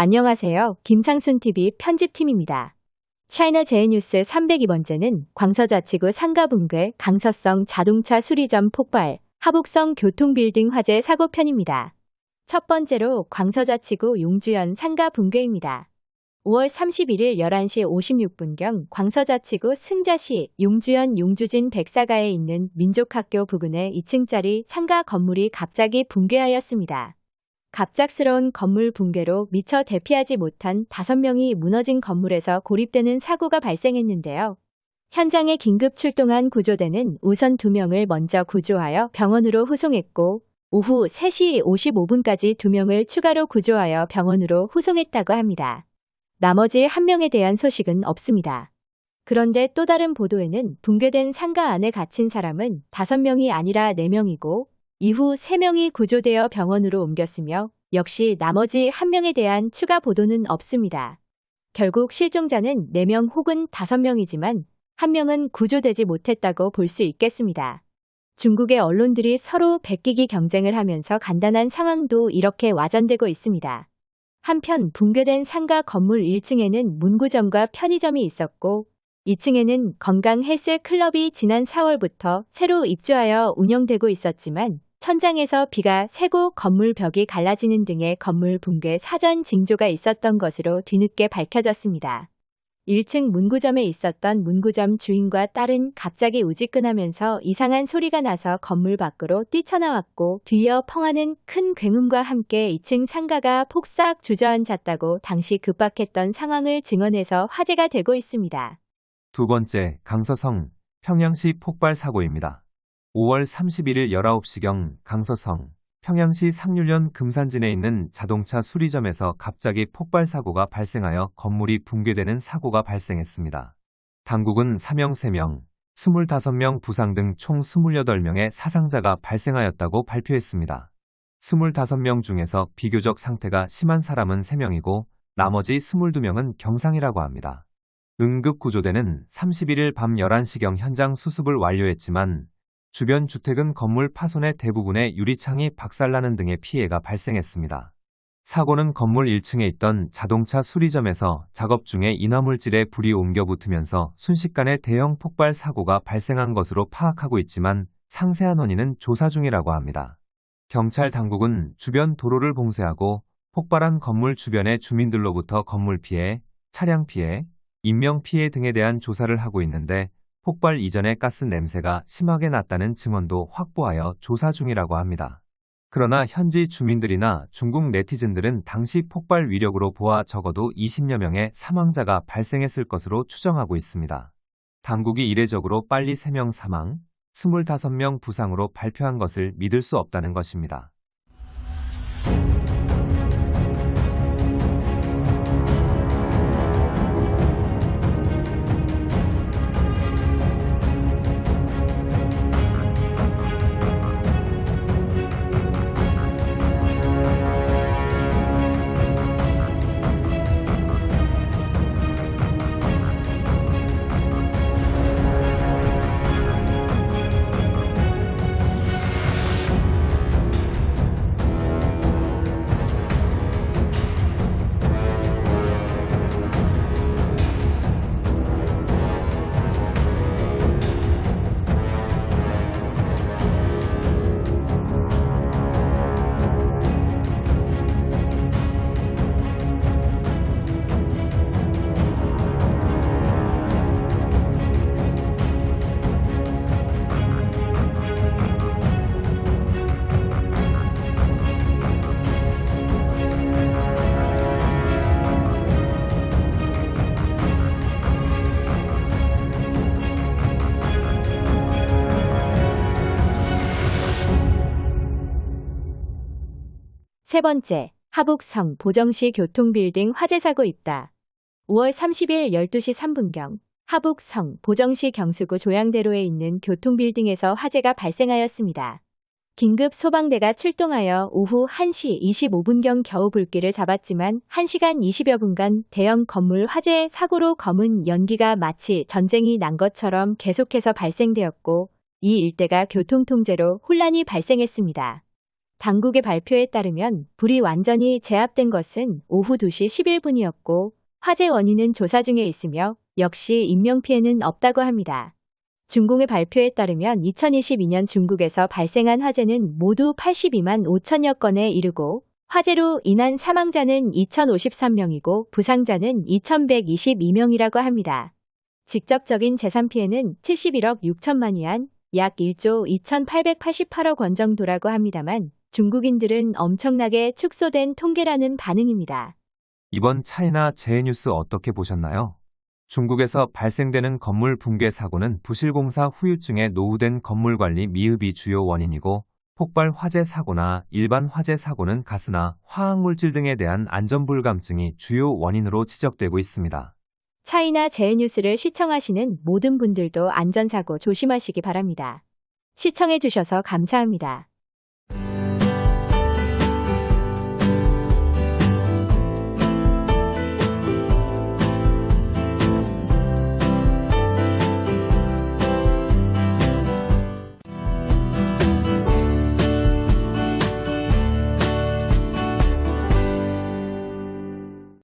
안녕하세요. 김상순TV 편집팀입니다. 차이나 제이뉴스 302번째는 광서자치구 상가분괴 강서성 자동차 수리점 폭발, 하북성 교통빌딩 화재 사고편입니다. 첫 번째로 광서자치구 용주연 상가분괴입니다. 5월 31일 11시 56분경 광서자치구 승자시 용주연 용주진 백사가에 있는 민족학교 부근의 2층짜리 상가 건물이 갑자기 붕괴하였습니다. 갑작스러운 건물 붕괴로 미처 대피하지 못한 5명이 무너진 건물에서 고립되는 사고가 발생했는데요. 현장에 긴급 출동한 구조대는 우선 2명을 먼저 구조하여 병원으로 후송했고 오후 3시 55분까지 2명을 추가로 구조하여 병원으로 후송했다고 합니다. 나머지 1명에 대한 소식은 없습니다. 그런데 또 다른 보도에는 붕괴된 상가 안에 갇힌 사람은 5명이 아니라 4명이고 이후 3명이 구조되어 병원으로 옮겼으며 역시 나머지 1명에 대한 추가 보도는 없습니다. 결국 실종자는 4명 혹은 5명이지만 1명은 구조되지 못했다고 볼 수 있겠습니다. 중국의 언론들이 서로 베끼기 경쟁을 하면서 간단한 상황도 이렇게 와전되고 있습니다. 한편 붕괴된 상가 건물 1층에는 문구점과 편의점이 있었고 2층에는 건강 헬스 클럽이 지난 4월부터 새로 입주하여 운영되고 있었지만 천장에서 비가 새고 건물 벽이 갈라지는 등의 건물 붕괴 사전 징조가 있었던 것으로 뒤늦게 밝혀졌습니다. 1층 문구점에 있었던 문구점 주인과 딸은 갑자기 우지끈하면서 이상한 소리가 나서 건물 밖으로 뛰쳐나왔고 뒤이어 펑하는 큰 굉음과 함께 2층 상가가 폭삭 주저앉았다고 당시 급박했던 상황을 증언해서 화제가 되고 있습니다. 두 번째, 강서성, 평양시 폭발 사고입니다. 5월 31일 19시경 강서성, 평양시 상률련 금산진에 있는 자동차 수리점에서 갑자기 폭발 사고가 발생하여 건물이 붕괴되는 사고가 발생했습니다. 당국은 사명 3명, 25명 부상 등 총 28명의 사상자가 발생하였다고 발표했습니다. 25명 중에서 비교적 상태가 심한 사람은 3명이고 나머지 22명은 경상이라고 합니다. 응급구조대는 31일 밤 11시경 현장 수습을 완료했지만 주변 주택은 건물 파손의 대부분의 유리창이 박살나는 등의 피해가 발생했습니다. 사고는 건물 1층에 있던 자동차 수리점에서 작업 중에 인화물질에 불이 옮겨 붙으면서 순식간에 대형 폭발 사고가 발생한 것으로 파악하고 있지만 상세한 원인은 조사 중이라고 합니다. 경찰 당국은 주변 도로를 봉쇄하고 폭발한 건물 주변의 주민들로부터 건물 피해, 차량 피해, 인명 피해 등에 대한 조사를 하고 있는데 폭발 이전에 가스 냄새가 심하게 났다는 증언도 확보하여 조사 중이라고 합니다. 그러나 현지 주민들이나 중국 네티즌들은 당시 폭발 위력으로 보아 적어도 20여 명의 사망자가 발생했을 것으로 추정하고 있습니다. 당국이 이례적으로 빨리 3명 사망, 25명 부상으로 발표한 것을 믿을 수 없다는 것입니다. 세 번째, 하북성 보정시 교통빌딩 화재 사고 있다. 5월 30일 12시 3분경 하북성 보정시 경수구 조양대로에 있는 교통빌딩에서 화재가 발생하였습니다. 긴급 소방대가 출동하여 오후 1시 25분경 겨우 불길을 잡았지만 1시간 20여 분간 대형 건물 화재 사고로 검은 연기가 마치 전쟁이 난 것처럼 계속해서 발생되었고 이 일대가 교통통제로 혼란이 발생했습니다. 당국의 발표에 따르면 불이 완전히 제압된 것은 오후 2시 11분이었고 화재 원인은 조사 중에 있으며 역시 인명피해는 없다고 합니다. 중공의 발표에 따르면 2022년 중국에서 발생한 화재는 모두 82만 5천여 건에 이르고 화재로 인한 사망자는 2,053명이고 부상자는 2,122명이라고 합니다. 직접적인 재산 피해는 71억 6천만 위안, 약 1조 2,888억 원 정도라고 합니다만 중국인들은 엄청나게 축소된 통계라는 반응입니다. 이번 차이나 재해뉴스 어떻게 보셨나요? 중국에서 발생되는 건물 붕괴 사고는 부실공사 후유증에 노후된 건물 관리 미흡이 주요 원인이고 폭발 화재 사고나 일반 화재 사고는 가스나 화학물질 등에 대한 안전불감증이 주요 원인으로 지적되고 있습니다. 차이나 재해뉴스를 시청하시는 모든 분들도 안전사고 조심하시기 바랍니다. 시청해주셔서 감사합니다.